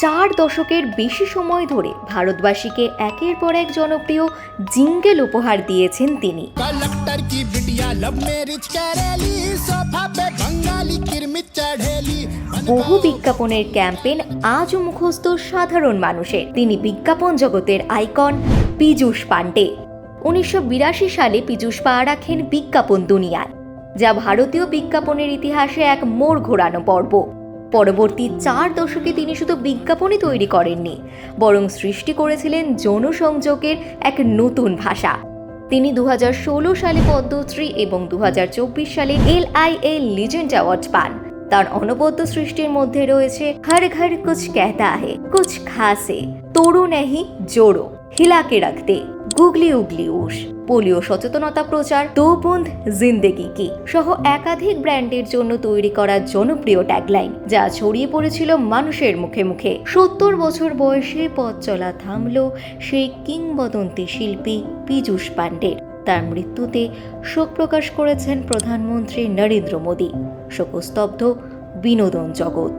চার দশকের বেশি সময় ধরে ভারতবাসীকে একের পর এক জনপ্রিয় জিঙ্গেল উপহার দিয়েছেন তিনি। বহু বিজ্ঞাপনের ক্যাম্পেন আজও মুখস্থ সাধারণ মানুষের। তিনি বিজ্ঞাপন জগতের আইকন পীযূষ পাণ্ডে। উনিশশো সালে পীযূষ পা রাখেন বিজ্ঞাপন দুনিয়ায় যা ভারতীয় বিজ্ঞাপনের ইতিহাসে এক মোড় ঘোরানো পর্ব। পরবর্তী চার দশকে তিনি শুধু বিজ্ঞাপনই তৈরি করেননি, বরং সৃষ্টি করেছিলেন জনসংযোগের এক নতুন ভাষা। তিনি দু হাজার ষোলো সালে পদ্মশ্রী এবং দু হাজার চব্বিশ সালে L I A legend award পান। তার অনবদ্য সৃষ্টির মধ্যে রয়েছে হর ঘর কুছ কেহতা হে কুছ খাসে তোড়ো নেহি জোড়ো হিলাকে রাখতে। গুগলি উগলি উস, পোলিও সচেতনতা প্রচার দো বুন্দ জিন্দেগি কি, সহ একাধিক ব্র্যান্ডের জন্য তৈরি করা জনপ্রিয় ট্যাগলাইন, যা ছড়িয়ে পড়েছিল মানুষের মুখে মুখে। সত্তর বছর বয়সে পথ চলা থামলো সেই কিংবদন্তি শিল্পী পীযূষ পাণ্ডের। তার মৃত্যুতে শোক প্রকাশ করেছেন প্রধানমন্ত্রী নরেন্দ্র মোদী। শোকস্তব্ধ বিনোদন জগৎ।